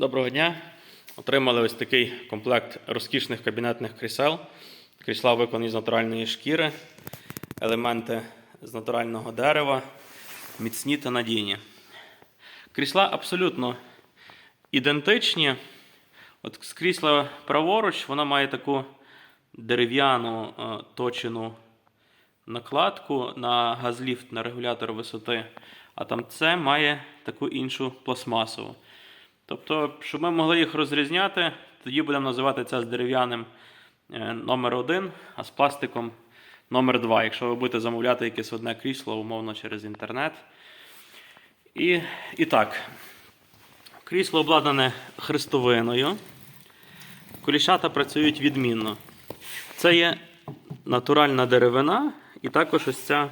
Доброго дня. Отримали ось такий комплект розкішних кабінетних крісел. Крісла виконані з натуральної шкіри, елементи з натурального дерева, міцні та надійні. Крісла абсолютно ідентичні. От з крісла праворуч воно має таку дерев'яну е, точену накладку на газліфт, на регулятор висоти, а там це має таку іншу пластмасову. Тобто, щоб ми могли їх розрізняти, тоді будемо називати це з дерев'яним е, номер 1, а з пластиком номер 2, якщо ви будете замовляти якесь одне крісло, умовно через інтернет. І, і так, крісло обладнане хрестовиною. Коліщата працюють відмінно. Це є натуральна деревина, і також ось ця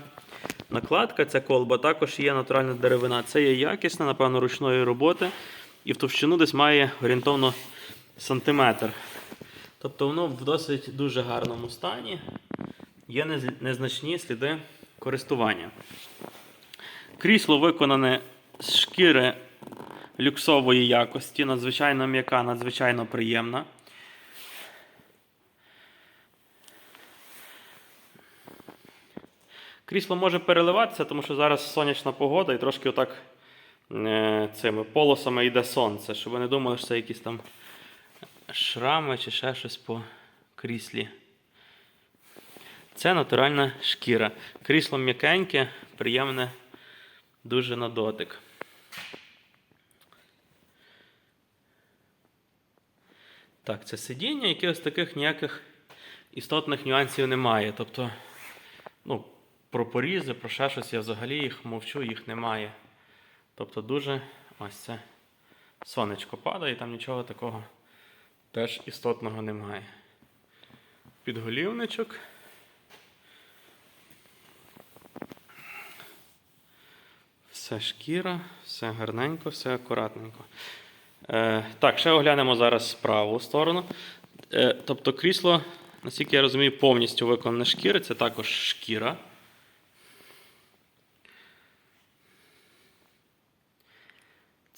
накладка, ця колба, також є натуральна деревина. Це є якісна, напевно, ручної роботи. І в товщину десь має орієнтовно сантиметр. Тобто воно в досить дуже гарному стані. Є незначні сліди користування. Крісло виконане з шкіри люксової якості, надзвичайно м'яка, надзвичайно приємна. Крісло може переливатися, тому що зараз сонячна погода і трошки отак цими полосами йде сонце, щоб ви не думали, що це якісь там шрами чи ще щось по кріслі. Це натуральна шкіра. Крісло м'якеньке, приємне дуже на дотик. Так, це сидіння, якихось таких ніяких істотних нюансів немає. Тобто, ну, про порізи, про ще щось я взагалі їх мовчу, їх немає. Тобто дуже ось це сонечко падає, там нічого такого теж істотного немає. Підголівничок. Все шкіра, все гарненько, все акуратненько. Е, так, ще оглянемо зараз праву сторону. Е, тобто крісло, наскільки я розумію, повністю виконане шкіри, це також шкіра.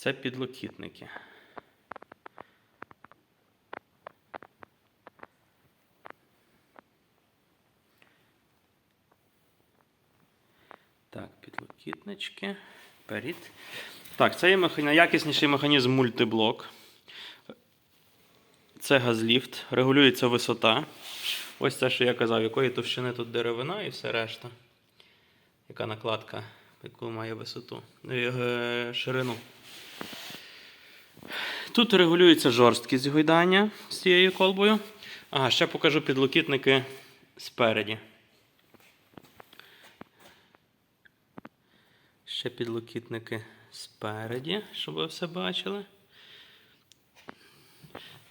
Це підлокітники. Так, підлокітнички. Перед. Так, це є найякісніший механізм мультиблок. Це газліфт, регулюється висота. Ось це, що я казав, якої товщини тут деревина і все решта. Яка накладка, яку має висоту, е, ширину. Тут регулюється жорсткість гойдання з цією колбою. Ага, ще покажу підлокітники спереді. Ще підлокітники спереді, щоб ви все бачили.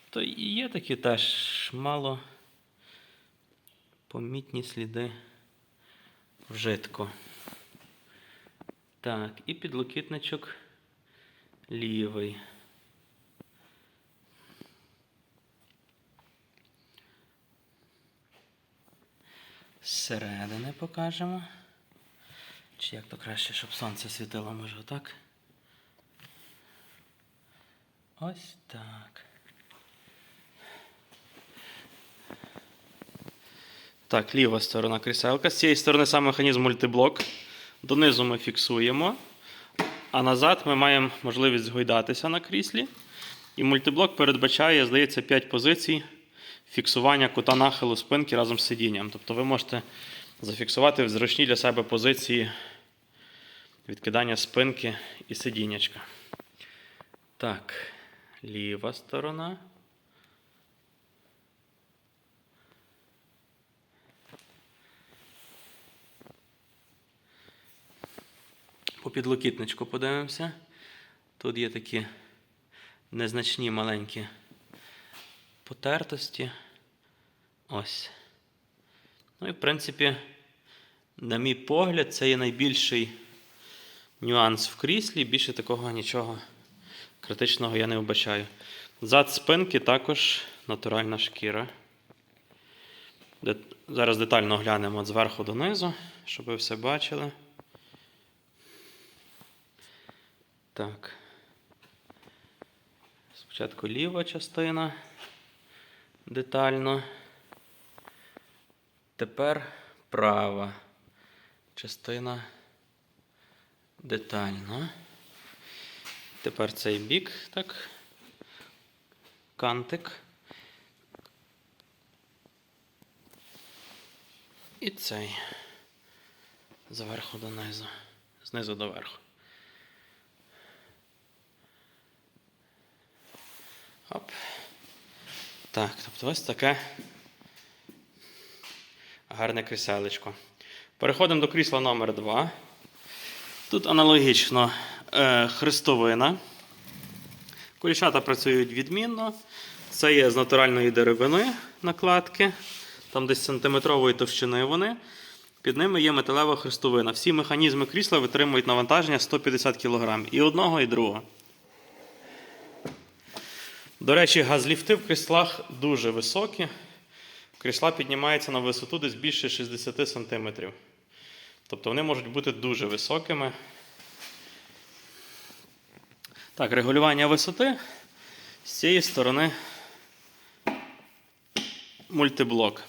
То і є такі теж мало помітні сліди вжитку. Так, і підлокітничок лівий. Зсередини покажемо. Чи як то краще, щоб сонце світило, може отак? Ось так. Так, ліва сторона кріселка. З цієї сторони сам механізм мультиблок. Донизу ми фіксуємо, а назад ми маємо можливість згойдатися на кріслі. І мультиблок передбачає, здається, 5 позицій фіксування кута нахилу спинки разом з сидінням. Тобто ви можете зафіксувати в зручні для себе позиції відкидання спинки і сидіннячка. Так, ліва сторона. По підлокітничку подивимося. Тут є такі незначні маленькі потертості. Ось. Ну і, в принципі, на мій погляд, це є найбільший нюанс в кріслі. Більше такого нічого критичного я не вбачаю. Зад спинки також натуральна шкіра. Зараз детально оглянемо зверху донизу, щоб ви все бачили. Так. Спочатку ліва частина детально. Тепер права частина детально. Тепер цей бік, так. Кантик. І цей. Зверху донизу. Знизу до верху. Так, тобто ось таке гарне кріселечко. Переходимо до крісла номер 2. Тут аналогічно е, хрестовина. Кулішата працюють відмінно. Це є з натуральної деревини накладки, там десь сантиметрової товщини вони. Під ними є металева хрестовина. Всі механізми крісла витримують навантаження 150 кг. І одного, і другого. До речі, газліфти в кріслах дуже високі. Крісла піднімаються на висоту десь більше 60 см. Тобто вони можуть бути дуже високими. Так, регулювання висоти. З цієї сторони мультиблок.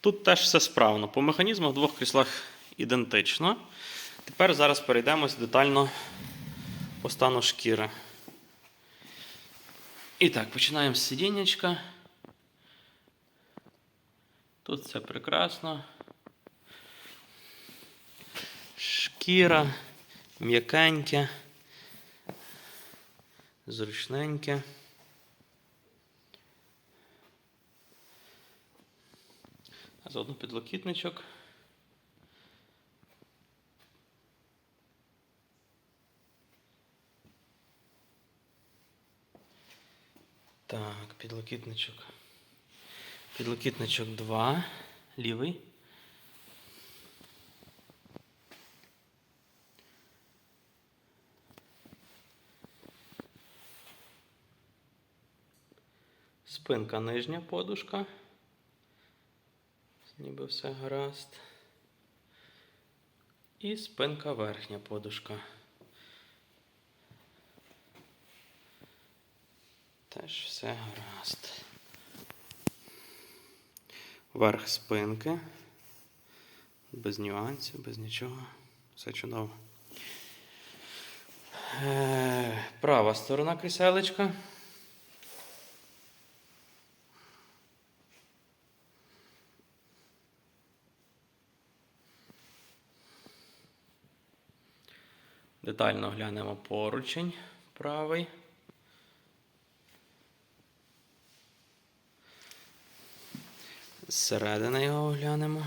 Тут теж все справно. По механізмах в двох кріслах ідентично. Тепер зараз перейдемо детально по стану шкіри. І так, починаємо з сидіннячка. Тут все прекрасно. Шкіра, м'якеньке, зручненьке. А заодно підлокітничок. Так, підлокітничок. Підлокітничок 2, лівий. Спинка нижня подушка. Ніби все гаразд. І спинка верхня подушка. Теж все гаразд. Верх спинки. Без нюансів, без нічого. Все чудово. Е, Права сторона кріселечка. Детально глянемо поручень правий. Зсередини його оглянемо.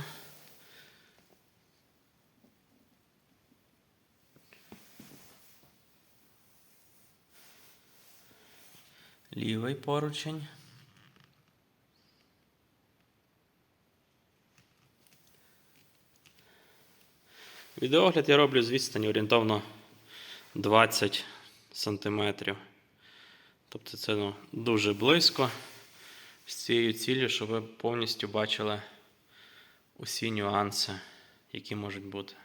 Лівий поручень. Відеогляд я роблю з відстані орієнтовно 20 сантиметрів. Тобто це ну, дуже близько з цією ціллю, щоб ви повністю бачили усі нюанси, які можуть бути.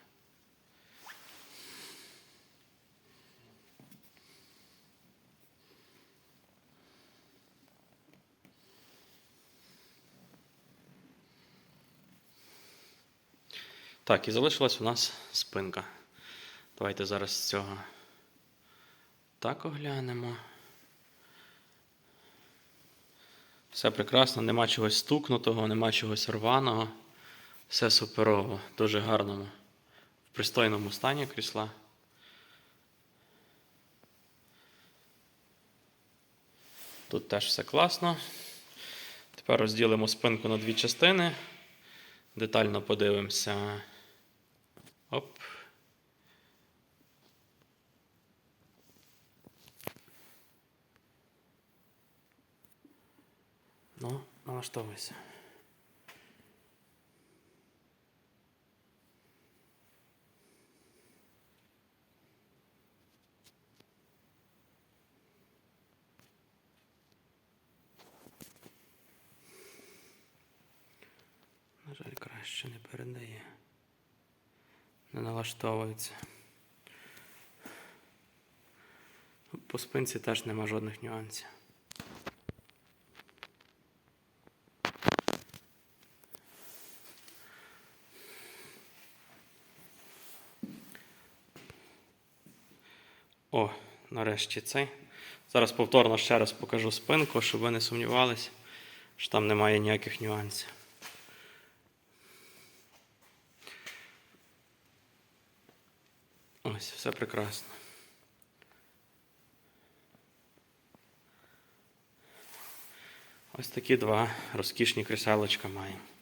Так, і залишилась у нас спинка. Давайте зараз цього так оглянемо. Все прекрасно, нема чогось стукнутого, нема чогось рваного. Все суперово, дуже гарному, в пристойному стані крісла. Тут теж все класно. Тепер розділимо спинку на дві частини. Детально подивимося. Оп. Ну, налаштовуйся. На жаль, краще не передає. Не налаштовується. По спинці теж нема жодних нюансів. Нарешті цей. Зараз повторно ще раз покажу спинку, щоб ви не сумнівалися, що там немає ніяких нюансів. Ось, все прекрасно. Ось такі два розкішні кріселочка маємо.